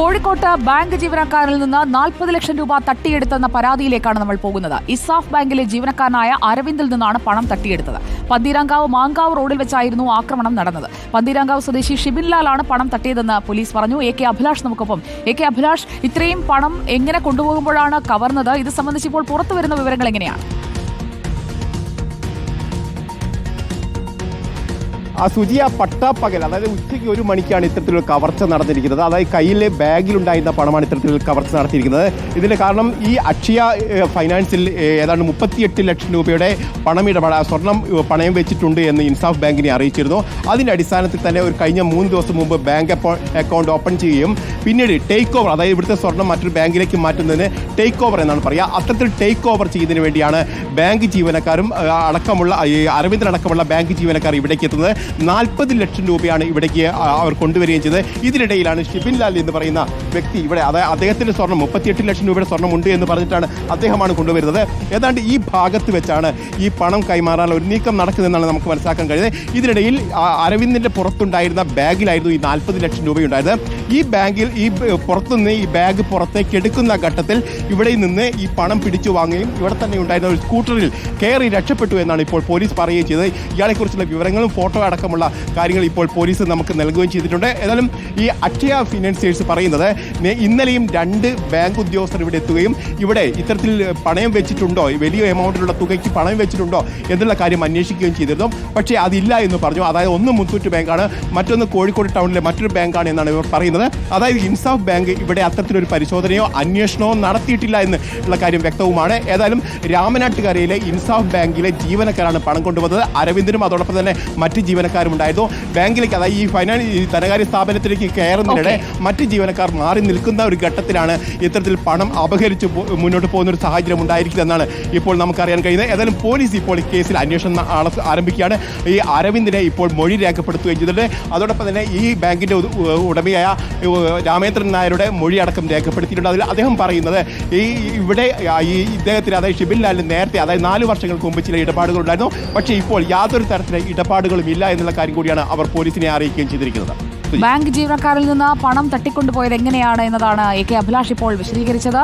കോഴിക്കോട്ട് ബാങ്ക് ജീവനക്കാരിൽ നിന്ന് നാൽപ്പത് ലക്ഷം രൂപ തട്ടിയെടുത്തെന്ന പരാതിയിലേക്കാണ് നമ്മൾ പോകുന്നത്. ഇസാഫ് ബാങ്കിലെ ജീവനക്കാരനായ അരവിന്ദിൽ നിന്നാണ് പണം തട്ടിയെടുത്തത്. പന്തീരാങ്കാവ് മാങ്കാവ് റോഡിൽ വെച്ചായിരുന്നു ആക്രമണം നടന്നത്. പന്തീരാങ്കാവ് സ്വദേശി ഷിബിൻലാലാണ് പണം തട്ടിയതെന്ന് പോലീസ് പറഞ്ഞു. എ കെ അഭിലാഷ് നമുക്കൊപ്പം. എ കെ അഭിലാഷ് ഇത്രയും പണം എങ്ങനെ കൊണ്ടുപോകുമ്പോഴാണ് കവർന്നത്? ഇത് സംബന്ധിച്ച് ഇപ്പോൾ പുറത്തു വരുന്ന വിവരങ്ങൾ എങ്ങനെയാണ്? ആ സുജിയ പട്ടാപ്പകൽ അതായത് ഉച്ചയ്ക്ക് ഒരു മണിക്കാണ് ഇത്തരത്തിലൊരു കവർച്ച നടന്നിരിക്കുന്നത്. അതായത് കയ്യിലെ ബാഗിലുണ്ടായിരുന്ന പണമാണ് ഇത്തരത്തിൽ കവർച്ച നടത്തിയിരിക്കുന്നത്. ഇതിന് കാരണം ഈ അക്ഷയ ഫൈനാൻസിൽ ഏതാണ്ട് മുപ്പത്തിയെട്ട് ലക്ഷം രൂപയുടെ പണമിടപാട് സ്വർണം പണയം വെച്ചിട്ടുണ്ട് എന്ന് ഇൻസാഫ് ബാങ്കിനെ അറിയിച്ചിരുന്നു. അതിന്റെ അടിസ്ഥാനത്തിൽ തന്നെ ഒരു കഴിഞ്ഞ മൂന്ന് ദിവസം മുമ്പ് ബാങ്ക് അക്കൗണ്ട് ഓപ്പൺ ചെയ്യുകയും പിന്നീട് ടേക്ക് ഓവർ അതായത് ഇവിടുത്തെ സ്വർണം മറ്റൊരു ബാങ്കിലേക്ക് മാറ്റുന്നതിന് ടേക്ക് ഓവർ എന്നാണ് പറയുക. അത്തരത്തിൽ ടേക്ക് ഓവർ ചെയ്യുന്നതിന് വേണ്ടിയാണ് ബാങ്ക് ജീവനക്കാരും അടക്കമുള്ള അരവിന്ദ് അടക്കമുള്ള ബാങ്ക് ജീവനക്കാർ ഇവിടേക്ക് എത്തുന്നത്. നാൽപ്പത് ലക്ഷം രൂപയാണ് ഇവിടേക്ക് അവർ കൊണ്ടുവരികയും ചെയ്തത്. ഇതിനിടയിലാണ് ഷിബിൻ ലാൽ എന്ന് പറയുന്ന വ്യക്തി ഇവിടെ അതായത് അദ്ദേഹത്തിന്റെ സ്വർണം മുപ്പത്തിയെട്ട് ലക്ഷം രൂപയുടെ സ്വർണം ഉണ്ട് എന്ന് പറഞ്ഞിട്ടാണ് അദ്ദേഹമാണ് കൊണ്ടുവരുന്നത്. ഏതാണ്ട് ഈ ഭാഗത്ത് വെച്ചാണ് ഈ പണം കൈമാറാനുള്ള ഒരു നീക്കം നടക്കുന്നതെന്നാണ് നമുക്ക് മനസ്സിലാക്കാൻ കഴിയുന്നത്. ഇതിനിടയിൽ അരവിന്ദിന്റെ പുറത്തുണ്ടായിരുന്ന ബാഗിലായിരുന്നു ഈ നാൽപ്പത് ലക്ഷം രൂപയുണ്ടായത് ഈ ബാങ്കിൽ ഈ പുറത്തുനിന്ന് ഈ ബാഗ് പുറത്തേക്ക് എടുക്കുന്ന ഘട്ടത്തിൽ ഇവിടെ നിന്ന് ഈ പണം പിടിച്ചു വാങ്ങുകയും ഇവിടെ തന്നെ ഉണ്ടായിരുന്ന ഒരു സ്കൂട്ടറിൽ കയറി രക്ഷപ്പെട്ടു എന്നാണ് ഇപ്പോൾ പോലീസ് പറയുകയും ചെയ്തത്. ഇയാളെക്കുറിച്ചുള്ള വിവരങ്ങളും ഫോട്ടോ അടക്കമുള്ള കാര്യങ്ങൾ ഇപ്പോൾ പോലീസ് നമുക്ക് നൽകുകയും ചെയ്തിട്ടുണ്ട്. ഏതായാലും ഈ അക്ഷയ ഫിനാൻസിയേഴ്സ് പറയുന്നത് ഇന്നലെയും രണ്ട് ബാങ്ക് ഉദ്യോഗസ്ഥർ ഇവിടെ എത്തുകയും ഇവിടെ ഇത്തരത്തിൽ പണയം വെച്ചിട്ടുണ്ടോ? വലിയ എമൗണ്ടിലുള്ള തുകയ്ക്ക് പണയം വെച്ചിട്ടുണ്ടോ? എന്നുള്ള കാര്യം അന്വേഷിക്കുകയും ചെയ്തിരുന്നു. പക്ഷേ അതില്ല എന്ന് പറഞ്ഞു. അതായത് ഒന്ന് മുത്തൂറ്റ് ബാങ്കാണ് മറ്റൊന്ന് കോഴിക്കോട് ടൗണിലെ മറ്റൊരു ബാങ്കാണ് എന്നാണ് ഇവർ പറയുന്നത്. അതായത് ഇൻസാഫ് ബാങ്ക് ഇവിടെ അത്തരത്തിലൊരു പരിശോധനയോ അന്വേഷണമോ നടത്തിയിട്ടില്ല എന്നുള്ള കാര്യം വ്യക്തവുമാണ്. ഏതായാലും രാമനാട്ടുകരയിലെ ഇൻസാഫ് ബാങ്കിലെ ജീവനക്കാരാണ് പണം കൊണ്ടുവന്നത്. അരവിന്ദനും അതോടൊപ്പം തന്നെ മറ്റ് ജീവനക്കാരും ഉണ്ടായിരുന്നു ബാങ്കിലേക്ക് അതായത് ഈ ഫൈനാൻസ് ഈ ധനകാര്യ സ്ഥാപനത്തിലേക്ക് കയറുന്നതിനിടെ മറ്റ് ജീവനക്കാർ മാറി നിൽക്കുന്ന ഒരു ഘട്ടത്തിലാണ് ഇത്തരത്തിൽ പണം അപഹരിച്ച് മുന്നോട്ട് പോകുന്ന ഒരു സാഹചര്യം ഉണ്ടായിരിക്കുന്നതെന്നാണ് ഇപ്പോൾ നമുക്കറിയാൻ കഴിയുന്നത്. ഏതായാലും പോലീസ് ഇപ്പോൾ ഈ കേസിൽ അന്വേഷണം ആരംഭിക്കുകയാണ്. ഈ അരവിന്ദിനെ ഇപ്പോൾ മൊഴി രേഖപ്പെടുത്തുകയും ചെയ്തിട്ടുണ്ട്. അതോടൊപ്പം തന്നെ ഈ ഉ- ഉടമയായ രാമേന്ദ്രൻ നായരുടെ മൊഴി അടക്കം രേഖപ്പെടുത്തിയിട്ടുണ്ട്. അതിൽ അദ്ദേഹം പറയുന്നത് ഈ ഇവിടെ ഈ ഇദ്ദേഹത്തിന് അതായത് ഷിബിൻ ലാലിന് നേരത്തെ അതായത് നാല് വർഷങ്ങൾക്ക് മുമ്പ് ചില ഇടപാടുകൾ ഉണ്ടായിരുന്നു പക്ഷേ ഇപ്പോൾ യാതൊരു തരത്തിലെ ഇടപാടുകളും ഇല്ല എന്നുള്ള കാര്യം കൂടിയാണ് അവർ പോലീസിനെ അറിയിക്കുകയും ചെയ്തിരിക്കുന്നത്. ബാങ്ക് ജീവനക്കാരിൽ നിന്ന് പണം തട്ടിക്കൊണ്ടുപോയത് എങ്ങനെയാണ് എന്നതാണ് എ കെ അഭിലാഷ് ഇപ്പോൾ വിശദീകരിച്ചത്.